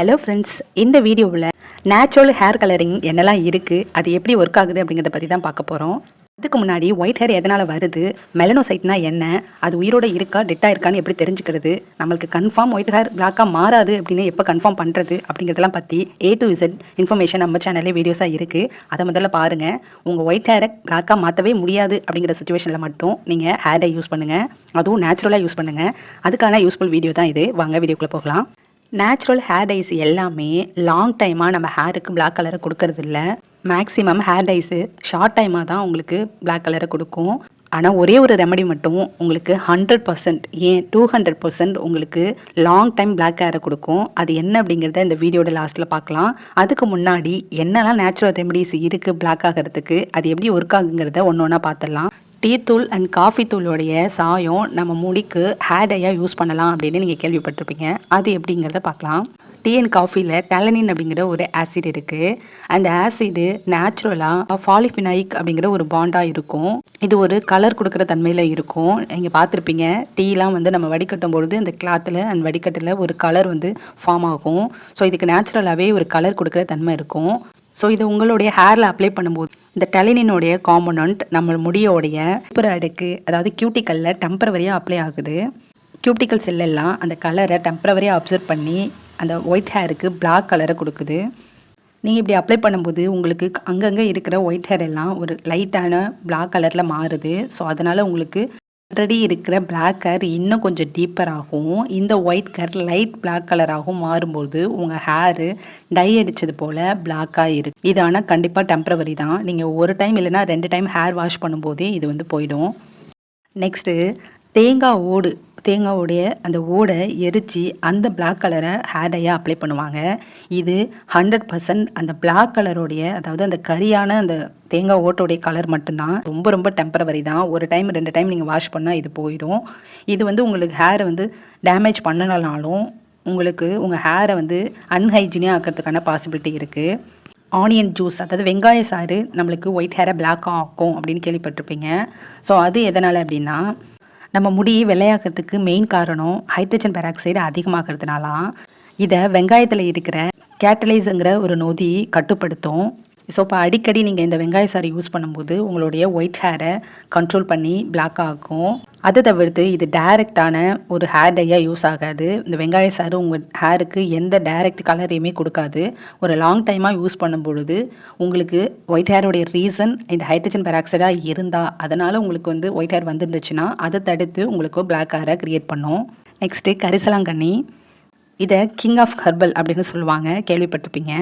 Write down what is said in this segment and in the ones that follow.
Hello friends இந்த வீடியோவில் natural hair colouring என்னெல்லாம் இருக்குது அது எப்படி ஒர்க் ஆகுது அப்படிங்கிறத பற்றி தான் பார்க்க போகிறோம் அதுக்கு முன்னாடி ஒயிட் ஹேர் எதனால் வருது மெலனோசைட்னா என்ன அது உயிரோட இருக்கா டெட்டாக இருக்கான்னு எப்படி தெரிஞ்சுக்கிறது நம்மளுக்கு கன்ஃபார்ம் ஒயிட் ஹேர் பிளாக்காக மாறாது அப்படின்னு எப்போ கன்ஃபார்ம் பண்ணுறது அப்படிங்கிறதெல்லாம் பற்றி ஏ டு இசட் இன்ஃபர்மேஷன் நம்ம சேனல்லே வீடியோஸாக இருக்குது அதை முதல்ல பாருங்கள் உங்கள் ஒயிட் ஹேரை பிளாக்காக மாற்றவே முடியாது அப்படிங்கிற சுச்சுவேஷனில் மட்டும் நீங்கள் ஹேர் டை யூஸ் பண்ணுங்கள் அதுவும் நேச்சுரலாக யூஸ் பண்ணுங்கள் அதுக்கான யூஸ்ஃபுல் வீடியோ தான் இது. வாங்க வீடியோக்குள்ளே போகலாம். நேச்சுரல் ஹேர் டைஸ் எல்லாமே லாங் டைமாக நம்ம ஹேருக்கு பிளாக் கலரை கொடுக்கறது இல்ல மேக்ஸிமம் ஹேர் டைஸு ஷார்ட் டைமாக தான் உங்களுக்கு பிளாக் கலரை கொடுக்கும். ஆனால் ஒரே ஒரு ரெமடி மட்டும் உங்களுக்கு ஹண்ட்ரட் பர்சன்ட் ஏன் டூ ஹண்ட்ரட் பர்சன்ட் உங்களுக்கு லாங் டைம் பிளாக் ஹேரை கொடுக்கும். அது என்ன அப்படிங்கிறத இந்த வீடியோட லாஸ்ட்டில் பார்க்கலாம். அதுக்கு முன்னாடி என்னெல்லாம் நேச்சுரல் ரெமடிஸ் இருக்குது பிளாக் ஆகிறதுக்கு அது எப்படி ஒர்க் ஆகுங்கிறத ஒன்று ஒன்றா பார்த்துடலாம். டீ தூள் அண்ட் காஃபி தூளுடைய சாயம் நம்ம முடிக்கு ஹேர் டையாக யூஸ் பண்ணலாம் அப்படின்னு நீங்கள் கேள்விப்பட்டிருப்பீங்க. அது எப்படிங்கிறத பார்க்கலாம். டீ அண்ட் காஃபியில் டெலனின் அப்படிங்கிற ஒரு ஆசிட் இருக்குது அந்த ஆசிடு நேச்சுரலாக ஃபாலிபினாயிக் அப்படிங்கிற ஒரு பாண்டாக இருக்கும். இது ஒரு கலர் கொடுக்குற தன்மையில் இருக்கும். நீங்கள் பார்த்துருப்பீங்க டீலாம் வந்து நம்ம வடிகட்டும் பொழுது அந்த கிளாத்தில் அந்த வடிகட்டில் ஒரு கலர் வந்து ஃபார்ம் ஆகும். ஸோ இதுக்கு நேச்சுரலாகவே ஒரு கலர் கொடுக்குற தன்மை இருக்கும். ஸோ இது உங்களுடைய ஹேரில் அப்ளை பண்ணும்போது இந்த டெலினினுடைய காம்பனண்ட் நம்ம முடியோடைய சூப்பர் அடுக்கு அதாவது கியூட்டிக்கல்ல டெம்பரவரியாக அப்ளை ஆகுது. கியூட்டிக்கல் செல்லெல்லாம் அந்த கலரை டெம்பரவரியாக அப்சர்வ் பண்ணி அந்த ஒயிட் ஹேருக்கு பிளாக் கலரை கொடுக்குது. நீங்கள் இப்படி அப்ளை பண்ணும்போது உங்களுக்கு அங்கங்கே இருக்கிற ஒயிட் ஹேர் எல்லாம் ஒரு லைட்டான பிளாக் கலரில் மாறுது. ஸோ அதனால் உங்களுக்கு ஆல்ரெடி இருக்கிற பிளாக் ஹேர் இன்னும் கொஞ்சம் டீப்பராகவும் இந்த ஒயிட் ஹேர் லைட் பிளாக் கலராகவும் மாறும்போது உங்கள் ஹேரு டை அடித்தது போல் பிளாக்காக இருக்குது இது ஆனால் கண்டிப்பாக டெம்பரவரி தான். நீங்கள் ஒரு டைம் இல்லைன்னா ரெண்டு டைம் ஹேர் வாஷ் பண்ணும்போதே இது வந்து போயிடும். நெக்ஸ்ட்டு தேங்காய் ஓடு. தேங்காவுடைய அந்த ஓடை எரித்து அந்த பிளாக் கலரை ஹேர் டையாக அப்ளை பண்ணுவாங்க. இது ஹண்ட்ரட் பர்சன்ட் அந்த பிளாக் கலருடைய அதாவது அந்த கரியான அந்த தேங்காய் ஓட்டோடைய கலர் மட்டும்தான். ரொம்ப ரொம்ப டெம்பரவரி தான். ஒரு டைம் ரெண்டு டைம் நீங்கள் வாஷ் பண்ணால் இது போயிடும். இது வந்து உங்களுக்கு ஹேரை வந்து டேமேஜ் பண்ணலனாலும் உங்களுக்கு உங்கள் ஹேரை வந்து அன்ஹைஜீனியாக ஆக்கிறதுக்கான பாசிபிலிட்டி இருக்குது ஆனியன் ஜூஸ் அதாவது வெங்காய சாறு நம்மளுக்கு ஒயிட் ஹேரை பிளாக் ஆக்கும் அப்படின்னு கேள்விப்பட்டிருப்பீங்க. ஸோ அது எதனால் அப்படின்னா நம்ம முடி வெள்ளையாக்கிறதுக்கு மெயின் காரணம் ஹைட்ரஜன் பெராக்சைடு அதிகமாகிறதுனாலாம் இதை வெங்காயத்தில் இருக்கிற கேட்டலைஸுங்கிற ஒரு நொதி கட்டுப்படுத்தும். ஸோ இப்போ அடிக்கடி நீங்கள் இந்த வெங்காய சாறு யூஸ் பண்ணும்போது உங்களுடைய ஒயிட் ஹேரை கண்ட்ரோல் பண்ணி பிளாக் ஆகும். அதை தவிர்த்து இது டைரெக்டான ஒரு ஹேர் டையாக யூஸ் ஆகாது. இந்த வெங்காய சாறு உங்கள் ஹேருக்கு எந்த டைரக்ட் கலரையுமே கொடுக்காது. ஒரு லாங் டைமாக யூஸ் பண்ணும் பொழுது உங்களுக்கு ஒயிட் ஹேருடைய ரீசன் இந்த ஹைட்ரஜன் பெராக்சைடாக இருந்தால் அதனால் உங்களுக்கு வந்து ஒயிட் ஹேர் வந்துருந்துச்சுன்னா அதை தடுத்து உங்களுக்கு பிளாக் ஹேரை க்ரியேட் பண்ணும். நெக்ஸ்ட்டு கரிசலாங்கண்ணி. இதை கிங் ஆஃப் ஹர்பல் அப்படின்னு சொல்லுவாங்க. கேள்விப்பட்டிருப்பீங்க.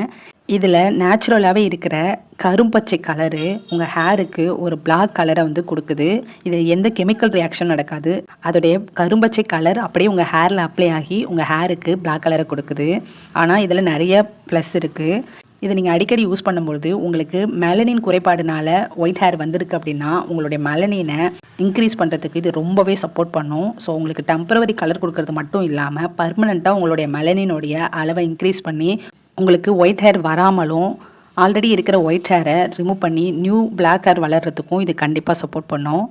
இதில் நேச்சுரலாகவே இருக்கிற கரும்பச்சை கலரு உங்கள் ஹேருக்கு ஒரு பிளாக் கலரை வந்து கொடுக்குது. இது எந்த கெமிக்கல் ரியாக்ஷன் நடக்காது. அதோடைய கரும்பச்சை கலர் அப்படியே உங்கள் ஹேரில் அப்ளை ஆகி உங்கள் ஹேருக்கு பிளாக் கலரை கொடுக்குது. ஆனால் இதில் நிறைய ப்ளஸ் இருக்குது இதை நீங்கள் அடிக்கடி யூஸ் பண்ணும்பொழுது உங்களுக்கு மெலனின் குறைபாடுனால ஒயிட் ஹேர் வந்திருக்கு அப்படின்னா உங்களுடைய மெலனினை இன்க்ரீஸ் பண்ணுறதுக்கு இது ரொம்பவே சப்போர்ட் பண்ணும். ஸோ உங்களுக்கு டெம்பரவரி கலர் கொடுக்கறது மட்டும் இல்லாமல் பர்மனெண்ட்டாக உங்களுடைய மெலனினுடைய அளவை இன்க்ரீஸ் பண்ணி உங்களுக்கு ஒயிட் ஹேர் வராமலும் ஆல்ரெடி இருக்கிற ஒயிட் ஹேரை ரிமூவ் பண்ணி நியூ பிளாக் ஹேர் வளர்கிறதுக்கும் இது கண்டிப்பாக சப்போர்ட் பண்ணும்.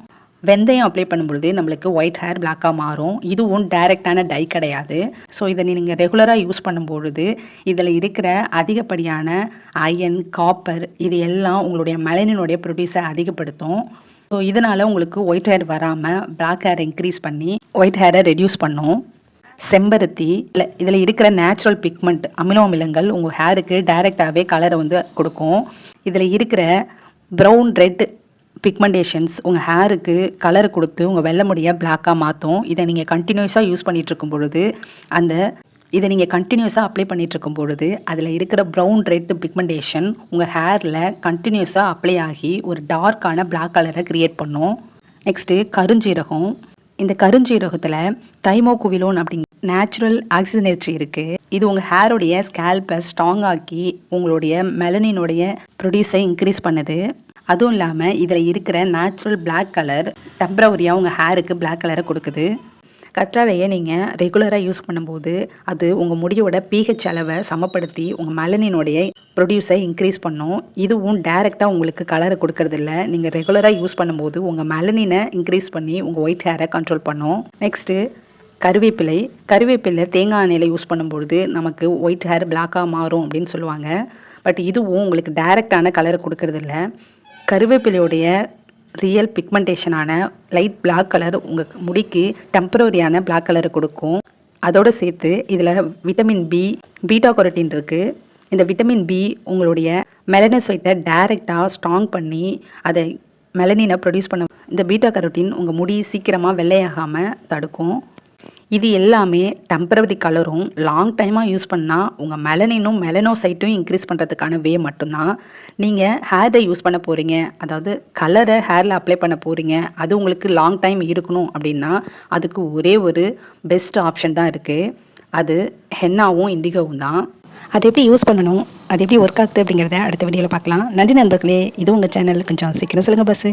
வெந்தயம் அப்ளை பண்ணும்பொழுது நம்மளுக்கு ஒயிட் ஹேர் பிளாக்காக மாறும். இதுவும் டைரெக்டான டை கிடையாது. ஸோ இதை நீங்கள் ரெகுலராக யூஸ் பண்ணும்பொழுது இதில் இருக்கிற அதிகப்படியான அயன் காப்பர் இது எல்லாம் உங்களுடைய மலனினுடைய ப்ரொடியூஸை அதிகப்படுத்தும். ஸோ இதனால் உங்களுக்கு ஒயிட் ஹேர் வராமல் பிளாக் ஹேர் இன்க்ரீஸ் பண்ணி ஒயிட் ஹேரை ரெடியூஸ் பண்ணும். செம்பருத்தி இல்லை இதில் இருக்கிற நேச்சுரல் பிக்மெண்ட் அமினோ அமிலங்கள் உங்கள் ஹேருக்கு டைரெக்டாகவே கலரை வந்து கொடுக்கும். இதில் இருக்கிற ப்ரௌன் ரெட் பிக்மெண்டேஷன்ஸ் உங்கள் ஹேருக்கு கலர் கொடுத்து உங்கள் வெள்ளை முடியை பிளாக்காக மாற்றும் இதை நீங்கள் கண்டினியூஸாக யூஸ் பண்ணிகிட்ருக்கும் பொழுது அந்த இதை நீங்கள் கண்டினியூஸாக அப்ளை பண்ணிகிட்ருக்கும் பொழுது அதில் இருக்கிற ப்ரௌன் ரெட் பிக்மெண்டேஷன் உங்கள் ஹேரில் கண்டினியூஸாக அப்ளை ஆகி ஒரு டார்க்கான பிளாக் கலரை க்ரியேட் பண்ணும். நெக்ஸ்ட்டு கருஞ்சீரகம். இந்த கருஞ்சீரகத்தில் தைமோகுவிலோன் அப்படிங்க நேச்சுரல் ஆக்சிஜனேட்ரி இருக்குது இது உங்கள் ஹேருடைய ஸ்கேல்பை ஸ்ட்ராங் ஆக்கி உங்களுடைய மெலனினுடைய ப்ரொடியூஸை இன்க்ரீஸ் பண்ணுது. அதுவும் இல்லாமல் இதில் இருக்கிற நேச்சுரல் பிளாக் கலர் டெம்ப்ரவரியாக உங்கள் ஹேருக்கு பிளாக் கலரை கொடுக்குது. கற்றாழையை நீங்கள் ரெகுலராக யூஸ் பண்ணும்போது அது உங்கள் முடியோட பிஹெச் அளவை சமப்படுத்தி உங்கள் மெலனினுடைய ப்ரொடியூஸை இன்க்ரீஸ் பண்ணும். இதுவும் டைரெக்டாக உங்களுக்கு கலரை கொடுக்கறதில்ல. நீங்கள் ரெகுலராக யூஸ் பண்ணும்போது உங்கள் மெலனினை இன்க்ரீஸ் பண்ணி உங்கள் ஒயிட் ஹேரை கண்ட்ரோல் பண்ணும். நெக்ஸ்ட்டு கருவேப்பிலை. கருவேப்பிலை தேங்காய் எண்ணெயில் யூஸ் பண்ணும்பொழுது நமக்கு ஒயிட் ஹேர் பிளாக்காக மாறும் அப்படின்னு சொல்லுவாங்க. பட் இதுவும் உங்களுக்கு டைரெக்டான கலரை கொடுக்கறதில்ல. கருவேப்பிலையுடைய ரியல் பிக்மெண்டேஷனான லைட் பிளாக் கலர் உங்கள் முடிக்கு டெம்பரரியான பிளாக் கலரை கொடுக்கும். அதோடு சேர்த்து இதில் விட்டமின் பி பீட்டா கொரட்டின் இருக்குது இந்த விட்டமின் பி உங்களுடைய மெலனோசைட்டை டைரெக்டாக ஸ்ட்ராங் பண்ணி அதை மெலனினை ப்ரொடியூஸ் பண்ண இந்த பீட்டா கரோட்டின் உங்கள் முடி சீக்கிரமாக வெள்ளையாகாமல் தடுக்கும். இது எல்லாமே டெம்பரவரி கலரும் லாங் டைமாக யூஸ் பண்ணால் உங்கள் மெலனினும் மெலனோசைட்டும் இன்க்ரீஸ் பண்ணுறதுக்கான வே மட்டும்தான். நீங்கள் ஹேரை யூஸ் பண்ண போகிறீங்க அதாவது கலரை ஹேரில் அப்ளை பண்ண போகிறீங்க அது உங்களுக்கு லாங் டைம் இருக்கணும் அப்படின்னா அதுக்கு ஒரே ஒரு பெஸ்ட் ஆப்ஷன் தான் இருக்குது அது ஹென்னாவும் இண்டிகோவும் தான். அது எப்படி யூஸ் பண்ணணும் அது எப்படி ஒர்க் ஆகுது அப்படிங்கிறத அடுத்த வீடியோவில் பார்க்கலாம். நன்றி நண்பர்களே இது உங்கள் சேனல் கொஞ்சம் சீக்கிரம் சொல்லுங்கள் பஸ்ஸு